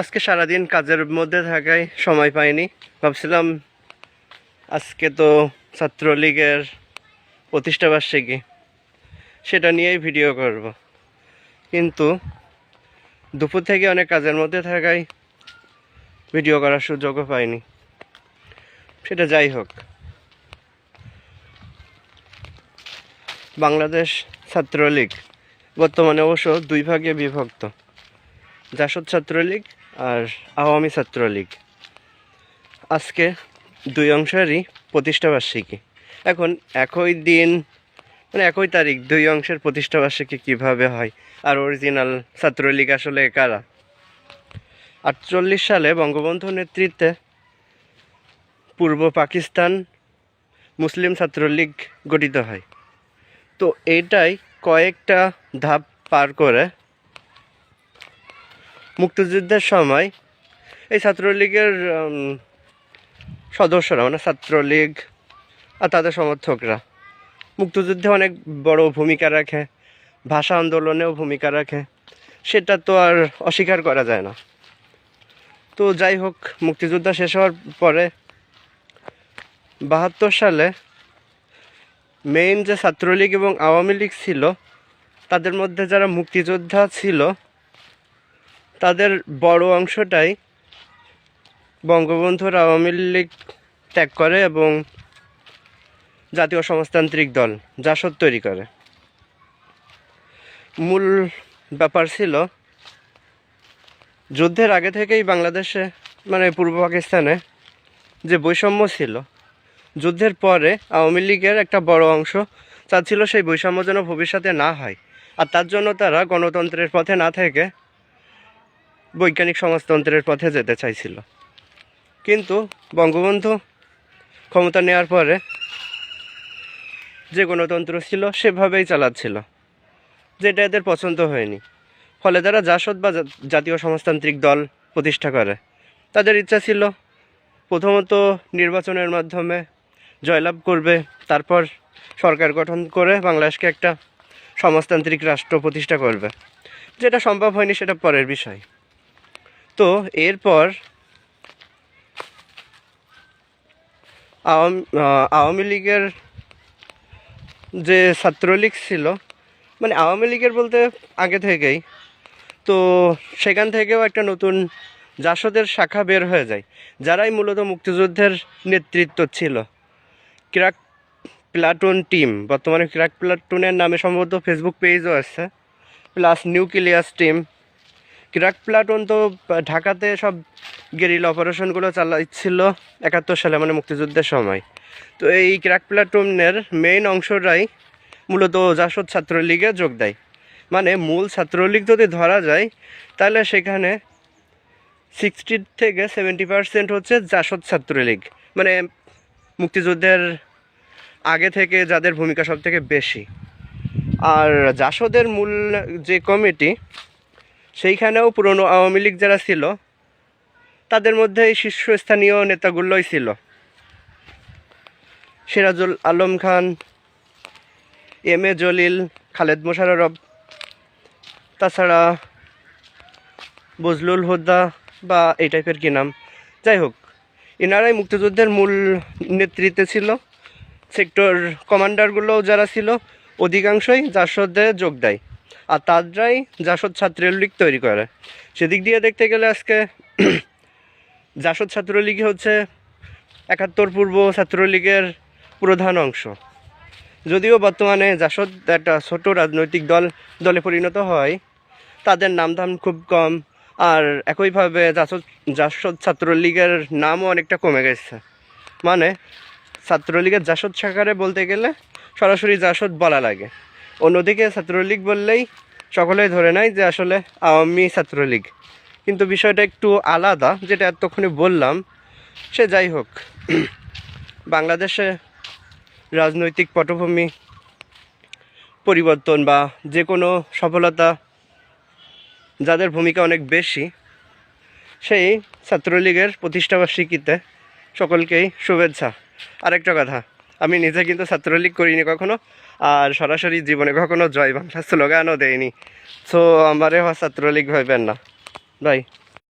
আজকে সারাদিন কাজের মধ্যে থাকায় সময় পাইনি। ভাবছিলাম আজকে তো ছাত্রলীগের প্রতিষ্ঠা বার্ষিকী, সেটা নিয়েই ভিডিও করব। কিন্তু দুপুর থেকে অনেক কাজের মধ্যে থাকায় ভিডিও করার সুযোগও পাইনি। সেটা যাই হোক। বাংলাদেশ ছাত্রলীগ বর্তমানে অবশ্য দুই ভাগে বিভক্ত। জাসদ ছাত্রলীগ আর আওয়ামী ছাত্রলীগ। আজকে দুই অংশেরই প্রতিষ্ঠা বার্ষিকী। এখন একই দিন মানে একই তারিখ, দুই অংশের প্রতিষ্ঠা বার্ষিকী কীভাবে হয়? আর অরিজিনাল ছাত্রলীগ আসলে কারা? আটচল্লিশ সালে বঙ্গবন্ধু নেতৃত্বে পূর্ব পাকিস্তান মুসলিম ছাত্রলীগ গঠিত হয়। তো এটাই কয়েকটা ধাপ পার করে মুক্তিযুদ্ধের সময় এই ছাত্রলীগের সদস্যরা মানে ছাত্রলীগ আর তাদের সমর্থকরা মুক্তিযুদ্ধে অনেক বড় ভূমিকা রাখে, ভাষা আন্দোলনেও ভূমিকা রাখে। সেটা তো আর অস্বীকার করা যায় না। তো যাই হোক, মুক্তিযুদ্ধ শেষ হওয়ার পরে বাহাত্তর সালে মেইন যে ছাত্রলীগ এবং আওয়ামী লীগ ছিল, তাদের মধ্যে যারা মুক্তিযোদ্ধা ছিল তাদের বড় অংশটাই বঙ্গবন্ধুর আওয়ামী লীগ ত্যাগ করে এবং জাতীয় সমাজতান্ত্রিক দল জাসদ তৈরি করে। মূল ব্যাপার ছিল যুদ্ধের আগে থেকেই বাংলাদেশে মানে পূর্ব পাকিস্তানে যে বৈষম্য ছিল, যুদ্ধের পরে আওয়ামী লীগের একটা বড় অংশ চাচ্ছিল সেই বৈষম্য যেন ভবিষ্যতে না হয়। আর তার জন্য তারা গণতন্ত্রের পথে না থেকে বৈজ্ঞানিক সমাজতন্ত্রের পথে যেতে চাইছিল। কিন্তু বঙ্গবন্ধু ক্ষমতা নেওয়ার পরে যে গণতন্ত্র ছিল সেভাবেই চালাচ্ছিল, যেটা এদের পছন্দ হয়নি। ফলে তারা জাসদ বা জাতীয় সমাজতান্ত্রিক দল প্রতিষ্ঠা করে। তাদের ইচ্ছা ছিল প্রথমত নির্বাচনের মাধ্যমে জয়লাভ করবে, তারপর সরকার গঠন করে বাংলাদেশকে একটা সমাজতান্ত্রিক রাষ্ট্র প্রতিষ্ঠা করবে। যেটা সম্ভব হয়নি সেটা পরের বিষয়। তো এরপর আওয়ামী লীগের যে ছাত্রলীগ ছিল মানে আওয়ামী লীগের বলতে আগে থেকেই, তো সেখান থেকেও একটা নতুন জাসদের শাখা বের হয়ে যায়, যারাই মূলত মুক্তিযুদ্ধের নেতৃত্ব ছিল। ক্রাক প্লাটুন টিম, বর্তমানে ক্রাক প্লাটুনের নামে সম্ভবত ফেসবুক পেজও আছে, plus nucleus team crack platoon তো ঢাকাতে সব গেরিল অপারেশনগুলো চালাচ্ছিল একাত্তর সালে মানে মুক্তিযুদ্ধের সময়। তো এই ক্রাক প্লাটুনের মেইন অংশটাই মূলত জাসদ ছাত্রলীগে যোগ দেয়। মানে মূল ছাত্রলীগ যদি ধরা যায়, তাহলে সেখানে সিক্সটি থেকে সেভেন্টি পার্সেন্ট হচ্ছে জাসদ ছাত্রলীগ। মানে মুক্তিযুদ্ধের আগে থেকে যাদের ভূমিকা সব থেকে বেশি। আর জাসদের মূল যে কমিটি সেইখানেও পুরনো আওয়ামী লীগ যারা ছিল, তাদের মধ্যে এই শীর্ষস্থানীয় নেতাগুলোই ছিল। সিরাজুল আলম খান, এম এ জলিল, খালেদ মোশাররফ, তাছাড়া বজলুল হুদ্দা বা এই টাইপের কি নাম? যাই হোক, এনারাই মুক্তিযুদ্ধের মূল নেতৃত্বে ছিল। সেক্টর কমান্ডারগুলোও যারা ছিল, অধিকাংশই জাসদে যোগ দেয়। আর তারাই জাসদ ছাত্রলীগ তৈরি করে। সেদিক দিয়ে দেখতে গেলে আজকে জাসদ ছাত্রলীগই হচ্ছে একাত্তর পূর্ব ছাত্রলীগের প্রধান অংশ। যদিও বর্তমানে জাসদ একটা ছোট রাজনৈতিক দল, দলে পরিণত হয়, তাদের নামধাম খুব কম, আর একইভাবে জাসদ জাসদ ছাত্রলীগের নামও অনেকটা কমে গেছে। মানে ছাত্রলীগের জাসদ শাখারে বলতে গেলে সরাসরি জাসদ বলা লাগে। অন্যদিকে ছাত্রলীগ বললেই সকলেই ধরে নেয় যে আসলে আওয়ামী ছাত্রলীগ। কিন্তু বিষয়টা একটু আলাদা, যেটা এতক্ষণে বললাম, সে যাই হোক, বাংলাদেশে রাজনৈতিক পটভূমি পরিবর্তন বা যে কোনো সফলতা যাদের ভূমিকা অনেক বেশি, সেই ছাত্রলীগের প্রতিষ্ঠাবার্ষিকীতে সকলকেই শুভেচ্ছা। আরেকটা কথা আমি নিজে কিন্তু ছাত্রলীগ করিনি কখনো, আর সরাসরি জীবনে কখনো জয় বাংলা স্লোগানও দেয়নি সো আমারে ছাত্রলীগ ভাইবেন না। বাই